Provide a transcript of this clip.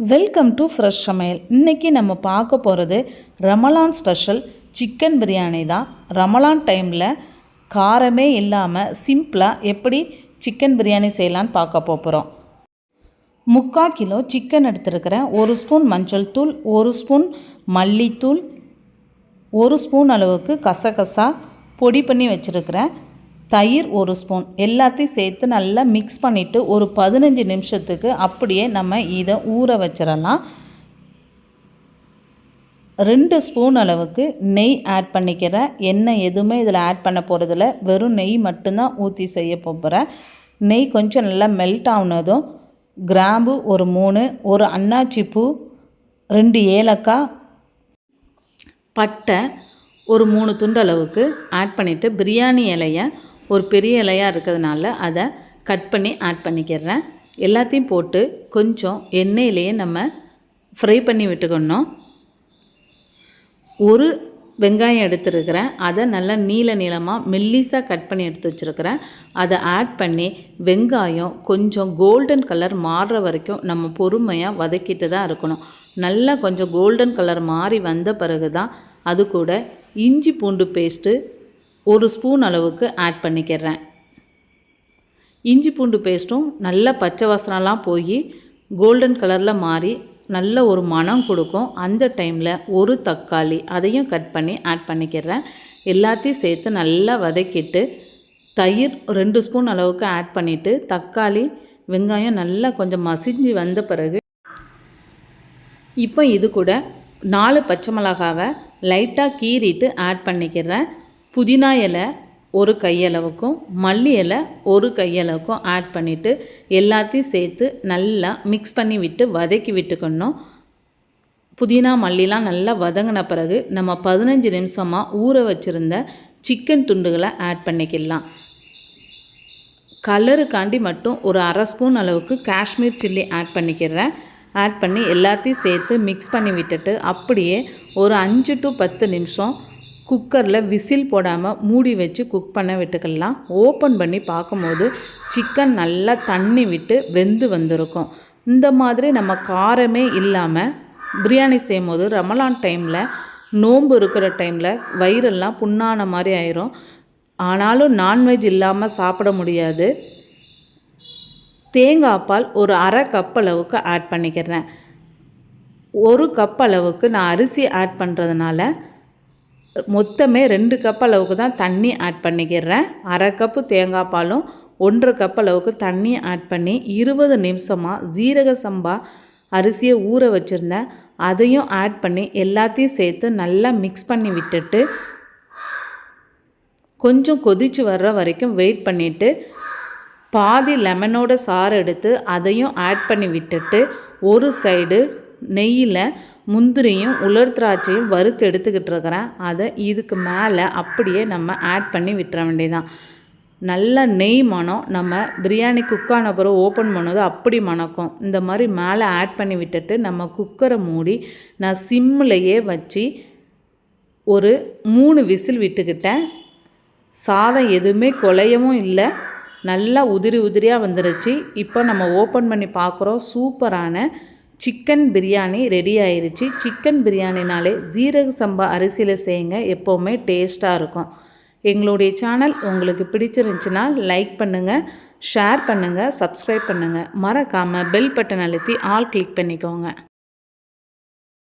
Welcome to fresh சமையல் இன்றைக்கி நம்ம பார்க்க போகிறது ரமலான் ஸ்பெஷல் சிக்கன் பிரியாணி தான். ரமலான் டைமில் காரமே இல்லாமல் சிம்பிளாக எப்படி சிக்கன் பிரியாணி செய்யலான்னு பார்க்க போகிறோம் முக்கால் கிலோ சிக்கன் எடுத்துருக்கிறேன். ஒரு ஸ்பூன் மஞ்சள் தூள் ஒரு ஸ்பூன் மல்லித்தூள் ஒரு ஸ்பூன் அளவுக்கு கசகசா பொடி பண்ணி வச்சுருக்கிறேன். தயிர் ஒரு ஸ்பூன். எல்லாத்தையும் சேர்த்து நல்லா மிக்ஸ் பண்ணிவிட்டு ஒரு பதினஞ்சு நிமிஷத்துக்கு அப்படியே நம்ம இதை ஊற வச்சிடலாம். ரெண்டு ஸ்பூன் அளவுக்கு நெய் ஆட் பண்ணிக்கிறேன். எண்ணெய் எதுவுமே இதில் ஆட் பண்ண போகிறதில்ல வெறும் நெய் மட்டும்தான் ஊற்றி செய்ய போகிறேன் நெய் கொஞ்சம் நல்லா மெல்ட் ஆகுனதும் கிராம்பு ஒரு மூணு ஒரு அன்னாச்சி பூ ரெண்டு ஏலக்காய் பட்டை ஒரு மூணு துண்டு அளவுக்கு ஆட் பண்ணிவிட்டு பிரியாணி இலையை ஒரு பெரிய இலையாக இருக்கிறதுனால அதை கட் பண்ணி ஆட் பண்ணிக்கிறேன். எல்லாத்தையும் போட்டு கொஞ்சம் எண்ணெயிலேயே நம்ம ஃப்ரை பண்ணி விட்டுக்கணும். ஒரு வெங்காயம் எடுத்துருக்கிறேன். அதை நல்லா நீல நீளமாக மெல்லிஸாக கட் பண்ணி எடுத்து வச்சுருக்கிறேன். அதை ஆட் பண்ணி வெங்காயம் கொஞ்சம் கோல்டன் கலர் மாறுற வரைக்கும் நம்ம பொறுமையாக வதக்கிட்டு தான் இருக்கணும். நல்லா கொஞ்சம் கோல்டன் கலர் மாறி வந்த பிறகு தான் அது கூட இஞ்சி பூண்டு பேஸ்ட்டு ஒரு ஸ்பூன் அளவுக்கு ஆட் பண்ணிக்கிறேன். இஞ்சி பூண்டு பேஸ்ட்டும் நல்ல பச்சை வாசனெலாம் போய் கோல்டன் கலரில் மாறி நல்ல ஒரு மனம் கொடுக்கும். அந்த டைமில் ஒரு தக்காளி அதையும் கட் பண்ணி ஆட் பண்ணிக்கிறேன். எல்லாத்தையும் சேர்த்து நல்லா வதக்கிட்டு தயிர் ரெண்டு ஸ்பூன் அளவுக்கு ஆட் பண்ணிவிட்டு தக்காளி வெங்காயம் நல்லா கொஞ்சம் மசிஞ்சு வந்த பிறகு இப்போ இது கூட நாலு பச்சை மிளகாவை லைட்டாக கீறிட்டு ஆட் பண்ணிக்கிறேன். புதினா இலை ஒரு கையளவுக்கும் மல்லி இலை ஒரு கையளவுக்கும் ஆட் பண்ணிவிட்டு எல்லாத்தையும் சேர்த்து நல்லா மிக்ஸ் பண்ணி விட்டு வதக்கி விட்டுக்கணும். புதினா மல்லிலாம் நல்லா வதங்கின பிறகு நம்ம பதினஞ்சு நிமிஷமாக ஊற வச்சுருந்த சிக்கன் துண்டுகளை ஆட் பண்ணிக்கலாம். கலருக்காண்டி மட்டும் ஒரு அரை ஸ்பூன் அளவுக்கு காஷ்மீர் சில்லி ஆட் பண்ணிக்கிறேன். ஆட் பண்ணி எல்லாத்தையும் சேர்த்து மிக்ஸ் பண்ணி விட்டுட்டு அப்படியே ஒரு அஞ்சு டு பத்து நிமிஷம் குக்கரில் விசில் போடாமல் மூடி வச்சு குக் பண்ண விட்டுக்கலாம். ஓப்பன் பண்ணி பார்க்கும்போது சிக்கன் நல்லா தண்ணி விட்டு வெந்து வந்திருக்கும். இந்த மாதிரி நம்ம காரமே இல்லாமல் பிரியாணி செய்யும் போது ரமலான் டைமில் நோன்பு இருக்கிற டைமில் வயிறெல்லாம் புண்ணான மாதிரி ஆயிரும். ஆனாலும் நான்வெஜ் இல்லாமல் சாப்பிட முடியாது. தேங்காய் பால் ஒரு அரை கப் அளவுக்கு ஆட் பண்ணிக்கிறேன். ஒரு கப் அளவுக்கு நான் அரிசி ஆட் பண்ணுறதுனால மொத்தமே ரெண்டு கப் அளவுக்கு தான் தண்ணி ஆட் பண்ணிக்கிறேன். அரை கப்பு தேங்காய் பாலும் ஒன்றரை கப் அளவுக்கு தண்ணி ஆட் பண்ணி இருபது நிமிஷமாக ஜீரக சம்பா அரிசியை ஊற வச்சுருந்தேன். அதையும் ஆட் பண்ணி எல்லாத்தையும் சேர்த்து நல்லா மிக்ஸ் பண்ணி விட்டுட்டு கொஞ்சம் கொதித்து வர்ற வரைக்கும் வெயிட் பண்ணிவிட்டு பாதி லெமனோட சாறு எடுத்து அதையும் ஆட் பண்ணி விட்டுட்டு ஒரு சைடு நெய்யில் முந்திரியும் உலர் திராட்சையும் வறுத்து எடுத்துக்கிட்டு இருக்கிறேன் அதை இதுக்கு மேலே அப்படியே நம்ம ஆட் பண்ணி விட்டுற வேண்டியதான் நல்ல நெய் மனம் நம்ம பிரியாணி குக்கான பிறகு ஓப்பன் பண்ணது அப்படி மணக்கும். இந்த மாதிரி மேலே ஆட் பண்ணி விட்டுட்டு நம்ம குக்கரை மூடி நான் சிம்மிலையே வச்சு ஒரு மூணு விசில் விட்டுக்கிட்டேன். சாதம் எதுவுமே குலையவும் இல்லை. நல்லா உதிரி உதிரியாக வந்துருச்சு. இப்போ நம்ம ஓப்பன் பண்ணி பார்க்குறோம். சூப்பரான சிக்கன் பிரியாணி ரெடி ஆயிடுச்சு சிக்கன் பிரியாணினாலே ஜீரக சம்பா அரிசியில் செய்யுங்க. எப்போவுமே டேஸ்ட்டாக இருக்கும். எங்களுடைய சேனல் உங்களுக்கு பிடிச்சிருந்துச்சின்னா லைக் பண்ணுங்கள் ஷேர் பண்ணுங்கள் சப்ஸ்கிரைப் பண்ணுங்கள் மறக்காமல் பெல் பட்டன் அழுத்தி ஆல் கிளிக் பண்ணிக்கோங்க.